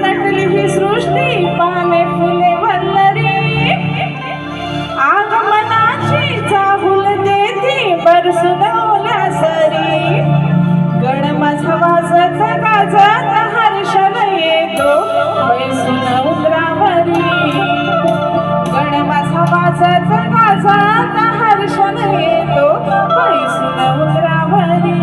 नटली ही सृष्टी पाने फुले भरणारी आगमनाची चाहूल देती बरसुन ओला सरी. गण माझा वाजत गाजत हर्षण येतो वैसुन उग्रावरी गण माझा वाजत गाजत हर्षण येतो वैसुन उग्रावरी